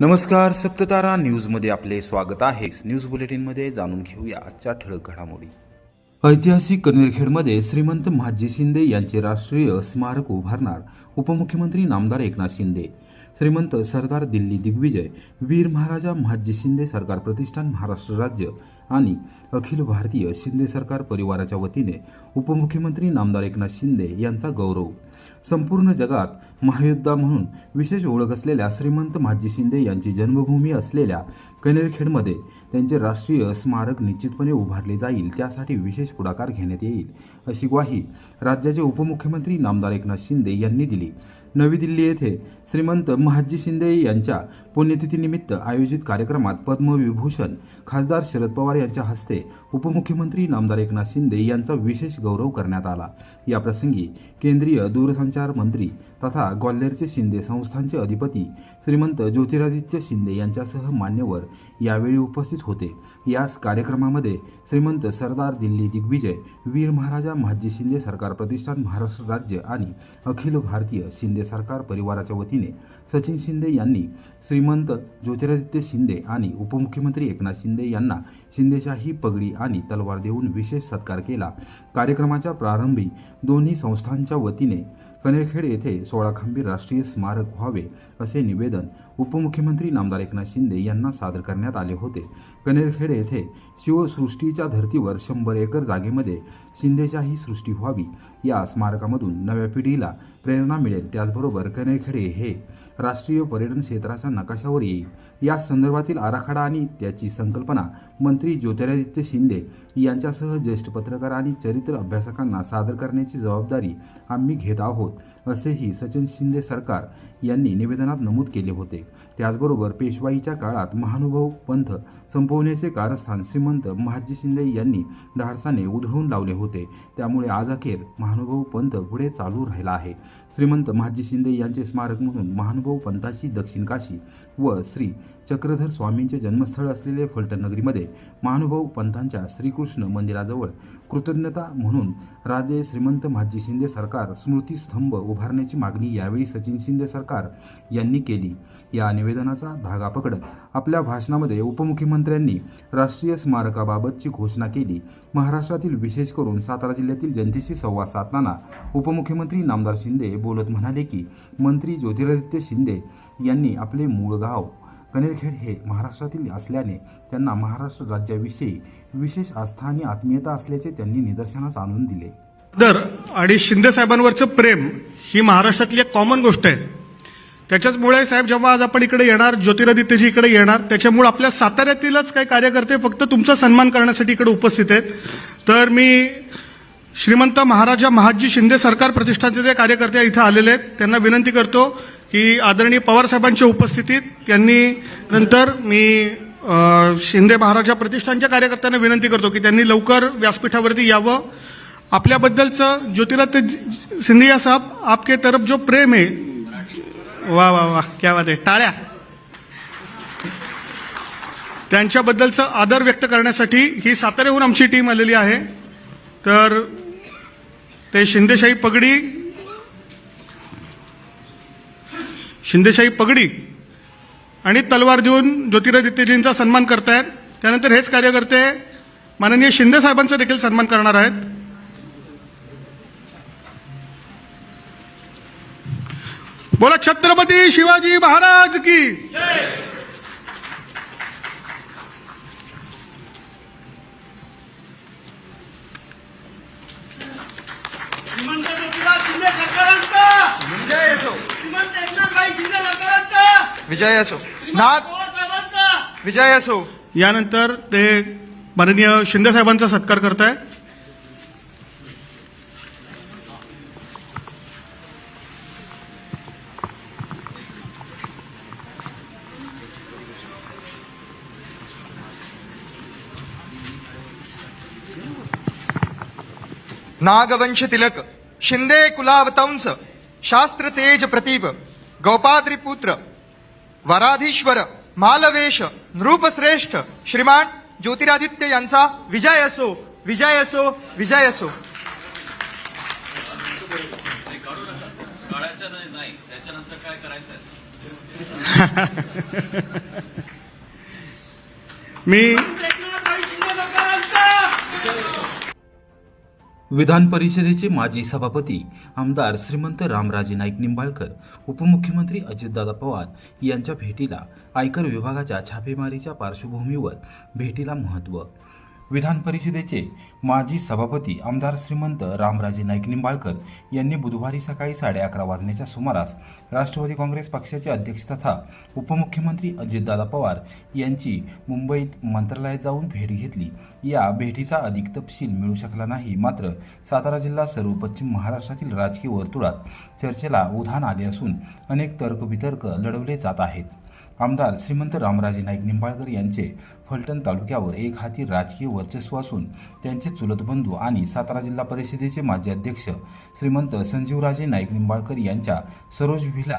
नमस्कार सप्ततारा न्यूजमध्ये आपले स्वागत आहे. न्यूज बुलेटिनमध्ये जाणून घेऊया आजच्या ठळक घडामोडी. ऐतिहासिक कनेरखेडमध्ये श्रीमंत महाजी शिंदे यांचे राष्ट्रीय स्मारक उभारणार उपमुख्यमंत्री नामदार एकनाथ शिंदे. श्रीमंत सरदार दिल्ली दिग्विजय वीर महाराजा महाजी शिंदे सरकार प्रतिष्ठान महाराष्ट्र राज्य आणि अखिल भारतीय शिंदे सरकार परिवाराच्या वतीने उपमुख्यमंत्री नामदार एकनाथ शिंदे यांचा गौरव. संपूर्ण जगात महायोद्धा म्हणून विशेष ओळख असलेल्या श्रीमंत माजी शिंदे यांची जन्मभूमी असलेल्या कनेरखेडमध्ये त्यांचे राष्ट्रीय स्मारक निश्चितपणे उभारले जाईल त्यासाठी विशेष पुढाकार घेण्यात येईल अशी ग्वाही राज्याचे उपमुख्यमंत्री नामदार एकनाथ शिंदे यांनी दिली. नवी दिल्ली येथे श्रीमंत महाजी शिंदे यांच्या पुण्यतिथीनिमित्त आयोजित कार्यक्रमात पद्मविभूषण खासदार शरद पवार यांच्या हस्ते उपमुख्यमंत्री नामदार एकनाथ शिंदे यांचा विशेष गौरव करण्यात आला. या प्रसंगी केंद्रीय दूरसंचार मंत्री तथा ग्वाल्हेरचे शिंदे संस्थांचे अधिपती श्रीमंत ज्योतिरादित्य शिंदे यांच्यासह मान्यवर यावेळी उपस्थित होते. याच कार्यक्रमामध्ये श्रीमंत सरदार दिल्ली दिग्विजय वीर महाराजा महाजी शिंदे सरकार प्रतिष्ठान महाराष्ट्र राज्य आणि अखिल भारतीय शिंदे सरकार परिवाराच्या वतीने सचिन शिंदे यांनी श्रीमंत ज्योतिरादित्य शिंदे आणि उपमुख्यमंत्री एकनाथ शिंदे यांना शिंदेशाही पगडी आणि तलवार देऊन विशेष सत्कार केला. कार्यक्रमाच्या प्रारंभी दोन्ही संस्थांच्या वतीने कनेरखेड येथे सोळा खांबी राष्ट्रीय स्मारक व्हावे असे निवेदन उपमुख्यमंत्री नामदार एकनाथ शिंदे यांना सादर करण्यात आले होते. कनेरखेड येथे शिवसृष्टीच्या धर्तीवर शंभर एकर जागेमध्ये शिंदेशाही सृष्टी व्हावी या स्मारकामधून नव्या पिढीला प्रेरणा मिळेल. त्याचबरोबर कनेरखेडे हे राष्ट्रीय पर्यटन क्षेत्राच्या नकाशावर येईल. या संदर्भातील आराखडा आणि त्याची संकल्पना मंत्री ज्योतिरादित्य शिंदे यांच्यासह ज्येष्ठ पत्रकार आणि चरित्र अभ्यासकांना सादर करण्याची जबाबदारी आम्ही घेत आहोत. असेही सचिन शिंदे सरकार यांनी निवेदनात नमूद केले होते. त्याचबरोबर पेशवाईच्या काळात महानुभाव पंथ संपवण्याचे कारस्थान श्रीमंत महाजी शिंदे यांनी धाडसाने उधळून लावले होते. त्यामुळे आज अखेर महानुभाव पंथ पुढे चालू राहिला आहे. श्रीमंत महाजी शिंदे यांचे स्मारक म्हणून महानुभाव पंथाची दक्षिण काशी व श्री चक्रधर स्वामींचे जन्मस्थळ असलेले फलटण नगरीमध्ये महानुभाव पंथांच्या श्रीकृष्ण मंदिराजवळ कृतज्ञता म्हणून राजे श्रीमंत महाजी शिंदे सरकार स्मृतीस्तंभ उभारण्याची मागणी यावेळी सचिन शिंदे सरकार यांनी केली. या निवेदनाचा धागा पकडत आपल्या भाषणामध्ये उपमुख्यमंत्र्यांनी राष्ट्रीय स्मारकाबाबतची घोषणा केली. महाराष्ट्रातील विशेष करून सातारा जिल्ह्यातील जनतेशी संवाद साधताना उपमुख्यमंत्री नामदार शिंदे बोलत म्हणाले की मंत्री ज्योतिरादित्य शिंदे यांनी आपले मूळ गाव कनेरखेड हे महाराष्ट्रातील असल्याने त्यांना महाराष्ट्र राज्याविषयी विशेष आस्था आणि आत्मीयता असल्याचे त्यांनी निदर्शनास आणून दिले. दर आणि शिंदे साहेबांवरचं प्रेम ही महाराष्ट्रातली एक कॉमन गोष्ट आहे. त्याच्याचमुळे साहेब जेव्हा आज आपण इकडे येणार ज्योतिरादित्यजी इकडे येणार त्याच्यामुळे आपल्या साताऱ्यातीलच काही कार्यकर्ते फक्त तुमचा सन्मान करण्यासाठी इकडे उपस्थित आहेत. तर मी श्रीमंत महाराजा महाजी शिंदे सरकार प्रतिष्ठानचे जे कार्यकर्ते इथे आलेले आहेत त्यांना विनंती करतो की आदरणीय पवार साहेबांच्या उपस्थितीत त्यांनी नंतर मी शिंदे महाराजा प्रतिष्ठानच्या कार्यकर्त्यांना विनंती करतो की त्यांनी लवकर व्यासपीठावरती यावं. आपल्याबद्दलचं ज्योतिरादित्य सिंधिया साहेब आपके तरफ जो प्रेम आहे. वा वा वा क्या वाद आहे. टाळ्या. त्यांच्याबद्दलचं आदर व्यक्त करण्यासाठी ही साताऱ्याहून आमची टीम आलेली आहे. तर ते शिंदेशाही पगडी शिंदेशाही पगडी आणि तलवार देऊन ज्योतिरादित्यजींचा सन्मान करतायत. त्यानंतर हेच कार्यकर्ते माननीय शिंदे साहेबांचा देखील सन्मान करणार आहेत. बोला छत्रपती शिवाजी महाराज की विजय असो. नाथ विजय असो. यानंतर ते माननीय शिंदे साहेबांचा सत्कार करताय. नागवंश तिलक शिंदे कुलावतंस शास्त्र तेज प्रतीप गौपाद्री पुत्र वराधीश्वर मालवेश नृपश्रेष्ठ श्रीमान ज्योतिरादित्य यांचा विजय असो विजय असो विजय असो मी विधान परिषदेचे माजी सभापती आमदार श्रीमंत रामराजे नाईक निंबाळकर उपमुख्यमंत्री अजितदादा पवार यांच्या भेटीला आयकर विभागाच्या छापेमारीच्या पार्श्वभूमीवर भेटीला महत्त्व विधान परिषदेचे माजी सभापती आमदार श्रीमंत रामराजे नाईक निंबाळकर यांनी बुधवारी सकाळी साडे अकरा वाजण्याच्या सुमारास राष्ट्रवादी काँग्रेस पक्षाचे अध्यक्ष तथा उपमुख्यमंत्री अजितदादा पवार यांची मुंबईत मंत्रालयात जाऊन भेट घेतली. या भेटीचा अधिक तपशील मिळू शकला नाही. मात्र सातारा जिल्हा सर्व पश्चिम महाराष्ट्रातील राजकीय वर्तुळात चर्चेला उधाण आले असून अनेक तर्कवितर्क लढवले जात आहेत. आमदार श्रीमंत रामराजे नाईक निंबाळकर यांचे फलटण तालुक्यावर एक हाती राजकीय वर्चस्व असून त्यांचे चुलत बंधू आणि सातारा जिल्हा परिषदेचे माजी अध्यक्ष श्रीमंत संजीवराजे नाईक निंबाळकर यांच्या सरोज भिला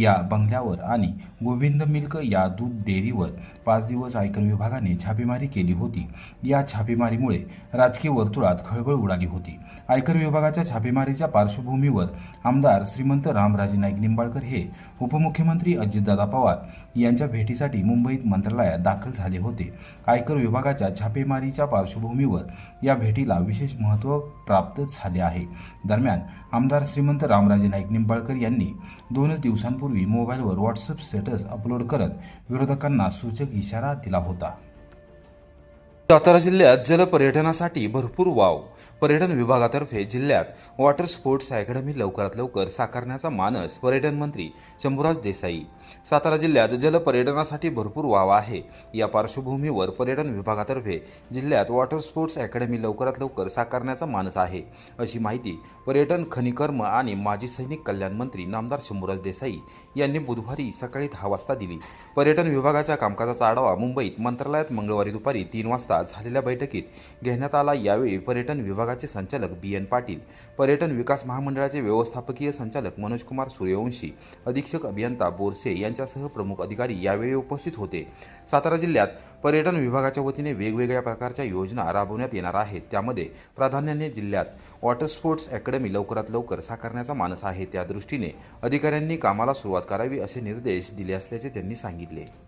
या बंगल्यावर आणि गोविंद मिल्क या दूध डेअरीवर पाच दिवस आयकर विभागाने छापेमारी केली होती. या छापेमारीमुळे राजकीय वर्तुळात खळबळ उडाली होती. आयकर विभागाच्या छापेमारीच्या पार्श्वभूमीवर आमदार श्रीमंत रामराजे नाईक निंबाळकर हे उपमुख्यमंत्री अजितदादा पवार यांच्या भेटीसाठी मुंबईत मंत्रालयात दाखल झाले होते. आयकर विभागाच्या छापेमारीच्या पार्श्वभूमीवर या भेटीला विशेष महत्त्व प्राप्त झाले आहे. दरम्यान आमदार श्रीमंत रामराजे नाईक निंबाळकर यांनी दोनच दिवसांपूर्वी मोबाईलवर व्हॉट्सअप स्टेटस अपलोड करत विरोधकांना सूचक इशारा दिला होता. सातारा जिल्ह्यात जलपर्यटनासाठी भरपूर वाव. पर्यटन विभागातर्फे जिल्ह्यात वॉटर स्पोर्ट्स अकॅडमी लवकरात लवकर साकारण्याचा मानस पर्यटन मंत्री शंभूराज देसाई. सातारा जिल्ह्यात जलपर्यटनासाठी भरपूर वाव आहे. या पार्श्वभूमीवर पर्यटन विभागातर्फे जिल्ह्यात वॉटर स्पोर्ट्स अकॅडमी लवकरात लवकर साकारण्याचा मानस आहे. अशी माहिती पर्यटन खनिकर्म आणि माजी सैनिक कल्याण मंत्री नामदार शंभूराज देसाई यांनी बुधवारी सकाळी दहा वाजता दिली. पर्यटन विभागाच्या कामकाजाचा आढावा मुंबईत मंत्रालयात मंगळवारी दुपारी तीन वाजता झालेल्या बैठकीत घेण्यात आला यावेळी पर्यटन विभागाचे संचालक बी एन पाटील पर्यटन विकास महामंडळाचे व्यवस्थापकीय संचालक मनोजकुमार सूर्यवंशी अधीक्षक अभियंता बोरसे यांच्यासह प्रमुख अधिकारी यावेळी उपस्थित होते. सातारा जिल्ह्यात पर्यटन विभागाच्या वतीने वेगवेगळ्या प्रकारच्या योजना राबवण्यात येणार आहेत. त्यामध्ये प्राधान्याने जिल्ह्यात वॉटर स्पोर्ट्स अकॅडमी लवकरात लवकर साकारण्याचा मानस आहे. त्या दृष्टीने अधिकाऱ्यांनी कामाला सुरुवात करावी असे निर्देश दिले असल्याचे त्यांनी सांगितले.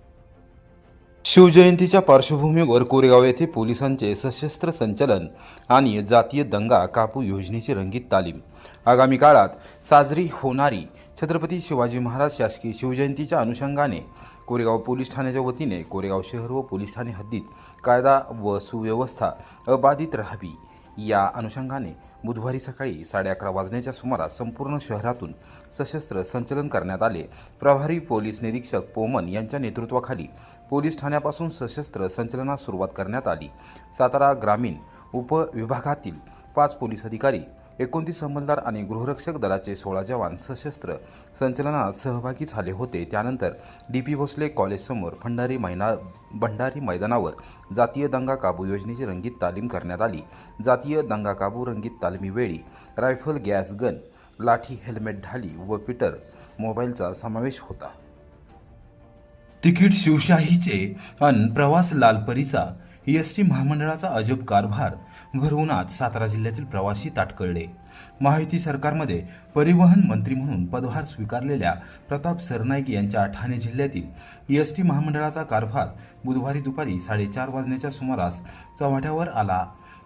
शिवजयंतीच्या पार्श्वभूमीवर कोरेगाव येथे पोलिसांचे सशस्त्र संचलन आणि जातीय दंगा कापू योजनेची रंगीत तालीम. आगामी काळात साजरी होणारी छत्रपती शिवाजी महाराज शासकीय शिवजयंतीच्या अनुषंगाने कोरेगाव पोलीस ठाण्याच्या वतीने कोरेगाव शहर व पोलीस ठाणे हद्दीत कायदा व सुव्यवस्था अबाधित राहावी या अनुषंगाने बुधवारी सकाळी साडे अकरा वाजण्याच्या सुमारास संपूर्ण शहरातून सशस्त्र संचलन करण्यात आले. प्रभारी पोलीस निरीक्षक पोमन यांच्या नेतृत्वाखाली पोलीस ठाण्यापासून सशस्त्र संचलनास सुरुवात करण्यात आली. सातारा ग्रामीण उपविभागातील पाच पोलीस अधिकारी एकोणतीस अंमलदार आणि गृहरक्षक दलाचे सोळा जवान सशस्त्र संचलनात सहभागी झाले होते. त्यानंतर डी पी भोसले कॉलेजसमोर भंडारी मैना भंडारी मैदानावर जातीय दंगा काबू योजनेची रंगीत तालीम करण्यात आली. जातीय दंगा काबू रंगीत तालमीवेळी रायफल गॅस गन लाठी हेल्मेट ढाली व पीटर मोबाईलचा समावेश होता. तिकीट शिवशाहीचे अन प्रवास लालपरीचा एस टी महामंडळाचा अजब कारभार भरवूनात सातारा जिल्ह्यातील प्रवासी ताटकळले. महायुती सरकारमध्ये परिवहन मंत्री म्हणून पदभार स्वीकारलेल्या प्रताप सरनाईक यांच्या ठाणे जिल्ह्यातील एस टी महामंडळाचा कारभार बुधवारी दुपारी साडेचार वाजण्याच्या सुमारास चव्हाट्यावर आला.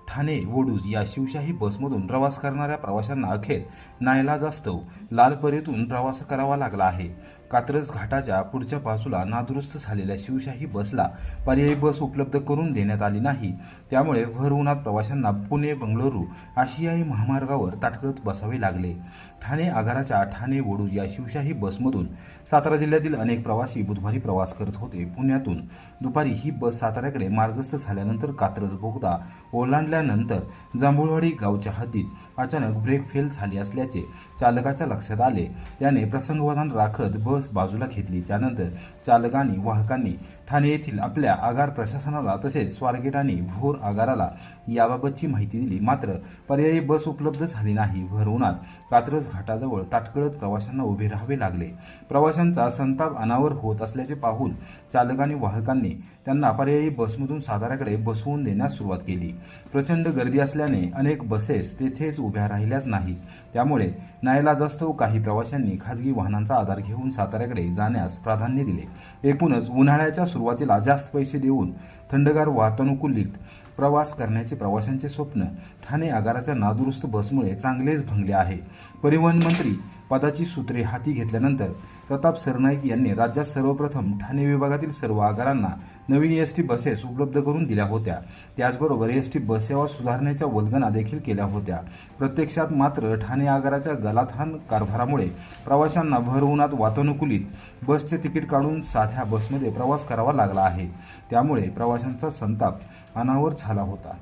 ठाणे वडूज या शिवशाही बसमधून प्रवास करणाऱ्या प्रवाशांना अखेर नायलाजास्तव लालपरीतून प्रवास करावा लागला आहे. कात्रज घाटाच्या पुढच्या बाजूला नादुरुस्त झालेल्या शिवशाही बसला पर्यायी बस उपलब्ध करून देण्यात आली नाही. त्यामुळे भर उन्हात प्रवाशांना पुणे बंगळुरू आशियाई महामार्गावर ताटकळत बसावे लागले. ठाणे आगाराच्या ठाणे वडू या शिवशाही बसमधून सातारा जिल्ह्यातील अनेक प्रवासी बुधवारी प्रवास करत होते. पुण्यातून दुपारी ही बस साताऱ्याकडे मार्गस्थ झाल्यानंतर कात्रज बोगदा ओलांडल्यानंतर जांभूळवाडी गावच्या हद्दीत अचानक ब्रेक फेल झाली असल्याचे चालकाच्या लक्षात आले. त्याने प्रसंगवधान राखत बस बाजूला घेतली. त्यानंतर चालकांनी वाहकांनी ठाणे येथील आपल्या आगार प्रशासनाला तसेच स्वारगेट आणि भोर आगाराला याबाबतची माहिती दिली. मात्र पर्यायी बस उपलब्ध झाली नाही. भर उन्हात कात्रज घाटाजवळ ताटकळत प्रवाशांना उभे राहावे लागले. प्रवाशांचा संताप अनावर होत असल्याचे पाहून चालकांनी वाहकांनी त्यांना पर्यायी बसमधून साताऱ्याकडे बसवून देण्यास सुरुवात केली. प्रचंड गर्दी असल्याने अनेक बसेस तेथेच उभ्या राहिल्याच नाहीत. त्यामुळे नायलाजास्तव काही प्रवाशांनी खाजगी वाहनांचा आधार घेऊन साताऱ्याकडे जाण्यास प्राधान्य दिले. एकूणच उन्हाळ्याच्या सुरुवातीला जास्त पैसे देऊन थंडगार वातानुकूलित प्रवास करण्याचे प्रवाशांचे स्वप्न ठाणे आगाराच्या नादुरुस्त बसमुळे चांगलेच भंगले आहे. परिवहन मंत्री पदाची सूत्रे हाती घेतल्यानंतर प्रताप सरनाईक यांनी राज्यात सर्वप्रथम ठाणे विभागातील सर्व आगारांना नवीन एस टी बसेस उपलब्ध करून दिल्या होत्या. त्याचबरोबर एस टी बससेवा सुधारण्याच्या वल्गना देखील केल्या होत्या. प्रत्यक्षात मात्र ठाणे आगाराच्या गलाथान कारभारामुळे प्रवाशांना भर उन्हात वातानुकूलित बसचे तिकीट काढून साध्या बसमध्ये प्रवास करावा लागला आहे. त्यामुळे प्रवाशांचा संताप अनावर झाला होता.